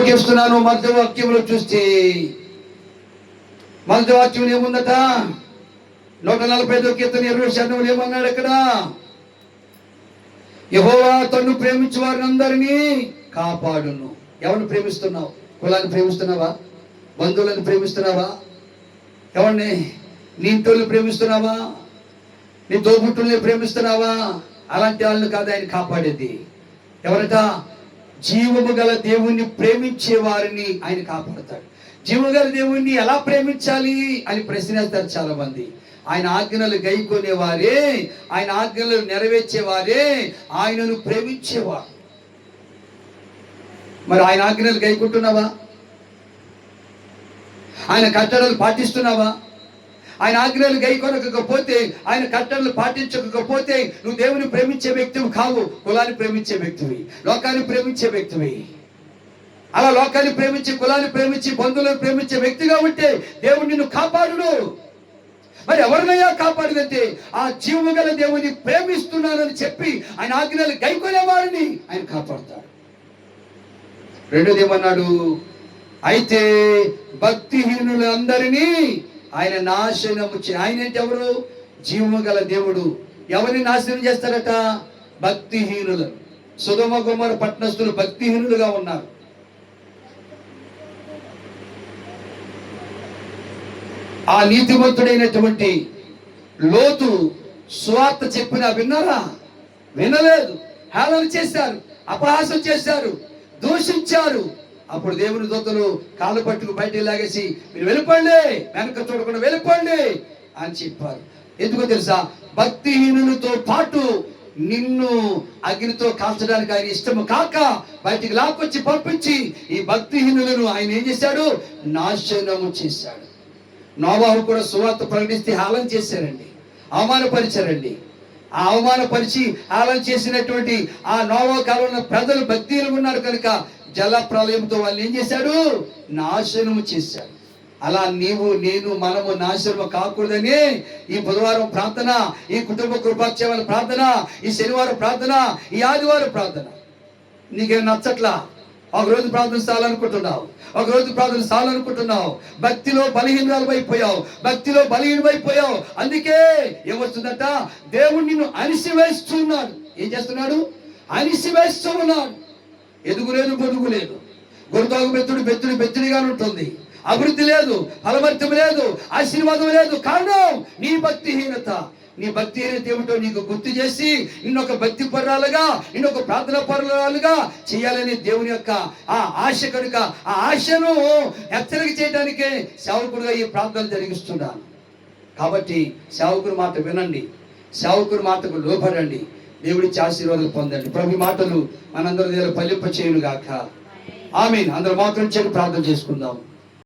అప్పగిస్తున్నాను మధ్యవాక్యంలో చూస్తే మధ్యవాక్యం ఏముందట? నూట నలభై ఐదు కీర్తన ఇరవై శాతం ఏమన్నాడు ఇక్కడ యహోవా తన్ను ప్రేమించే వారిని అందరినీ కాపాడును. ఎవరిని ప్రేమిస్తున్నావు? కులాన్ని ప్రేమిస్తున్నావా? బంధువులను ప్రేమిస్తున్నావా? ఎవరిని? నీ ఇంటోళ్ళు ప్రేమిస్తున్నావా? నీ తోబుట్టుల్ని ప్రేమిస్తున్నావా? అలాంటి వాళ్ళని కాదు ఆయన కాపాడేది. ఎవరట? జీవము గల దేవుణ్ణి ప్రేమించే వారిని ఆయన కాపాడతాడు. జీవము గల దేవుణ్ణి ఎలా ప్రేమించాలి అని ప్రశ్నిస్తారు చాలా మంది ఆయన ఆజ్ఞలు గైకొనేవారే ఆయన ఆజ్ఞలు నెరవేర్చేవారే ఆయనను ప్రేమించేవారు. మరి ఆయన ఆజ్ఞలు గైకుంటున్నావా? ఆయన కట్టడలు పాటిస్తున్నావా? ఆయన ఆజ్ఞలు గైకొనకపోతే ఆయన కట్టడలు పాటించకపోతే నువ్వు దేవుని ప్రేమించే వ్యక్తివి కావు కులాన్ని ప్రేమించే వ్యక్తివి లోకాన్ని ప్రేమించే వ్యక్తివి. అలా లోకాన్ని ప్రేమించి కులాన్ని ప్రేమించి బంధువులను ప్రేమించే వ్యక్తిగా ఉంటే దేవుడు నిన్ను కాపాడును. మరి ఎవరినయ్యా కాపాడుదంటే ఆ జీవము గల దేవుని ప్రేమిస్తున్నానని చెప్పి ఆయన ఆజ్ఞలు గైకొనే వారిని ఆయన కాపాడుతారు రెండోది ఏమన్నాడు? అయితే భక్తిహీనులందరినీ ఆయన నాశనము ఆయన అంటే ఎవరు? జీవము గల దేవుడు. ఎవరిని నాశనం చేస్తారట? భక్తిహీనులు. సుధమ కుమార్ పట్టణస్థులు భక్తిహీనులుగా ఉన్నారు. ఆ నీతిమంతుడైనటువంటి లోతు స్వార్థ చెప్పినా విన్నారా? వినలేదు. హేళన చేశారు. అపహాసం చేశారు. దూషించారు. అప్పుడు దేవుని దూతలు కాళ్ళు పట్టుకు బయటికి లాగేసి మీరు వెళ్ళిపోండి వెనక చూడకుండా వెళ్ళిపోండి అని చెప్పారు. ఎందుకో తెలుసా? భక్తిహీనులతో పాటు నిన్ను అగ్నితో కాల్చడానికి ఆయన ఇష్టము కాక బయటికి లాక్కొచ్చి పంపించి ఈ భక్తిహీనులను ఆయన ఏం చేశాడు? నాశనము చేశాడు. నోవాహు కూడా సువార్త ప్రకటిస్తే హాలం చేశారండి అవమానపరిచారండి. ఆ అవమానపరిచి హాలం చేసినటువంటి ఆ నోవా కాలంలో ప్రజలు భక్తిలు ఉన్నారు కనుక జల ప్రళయంతో వాళ్ళు ఏం చేశాడు నాశనము చేశాడు అలా నీవు నేను మనము నాశనము కాకూడదని ఈ బుధవారం ప్రార్థన ఈ కుటుంబ కృపాక్షేమాల ప్రార్థన ఈ శనివారం ప్రార్థన ఈ ఆదివారం ప్రార్థన. నీకేం నచ్చట్లా? ఒక రోజు ప్రార్థన చాలనుకుంటున్నావు ఒక రోజు ప్రార్థన చాలనుకుంటున్నావు భక్తిలో బలహీనరాలు అయిపోయావు. భక్తిలో బలహీనమైపోయావు అందుకే ఏమొస్తుందట? దేవుడు నిన్ను అణిసివేస్తున్నాడు. ఏం చేస్తున్నాడు? అణిసివేస్తూ ఉన్నాడు. ఎదుగులేదు పొదుగులేదు లేదు బెత్తుడు బెత్తుడు బెత్తుడిగా ఉంటుంది. అభివృద్ధి లేదు ఫలవర్తం లేదు ఆశీర్వాదం లేదు. కారణం నీ భక్తిహీనత. నీ భక్తి ఏమిటో నీకు గుర్తు చేసి నిన్నొక భక్తి పర్రాలుగా నిన్నొక ప్రార్థన పర్రాలుగా చేయాలని దేవుని యొక్క ఆ ఆశ కనుక ఆ ఆశను హెచ్చరిక చేయడానికే సేవకుడుగా ఈ ప్రార్థన జరిగిస్తున్నాను కాబట్టి సేవకుడు మాట వినండి. సేవకుడు మాటకు లోపడండి దేవుడిచ్చి ఆశీర్వాదాలు పొందండి. ప్రభు మాటలు మనందరి దగ్గర పల్లింప చేయను గాక ఆమె అందరూ మాత్రం చేసి ప్రార్థన చేసుకుందాం.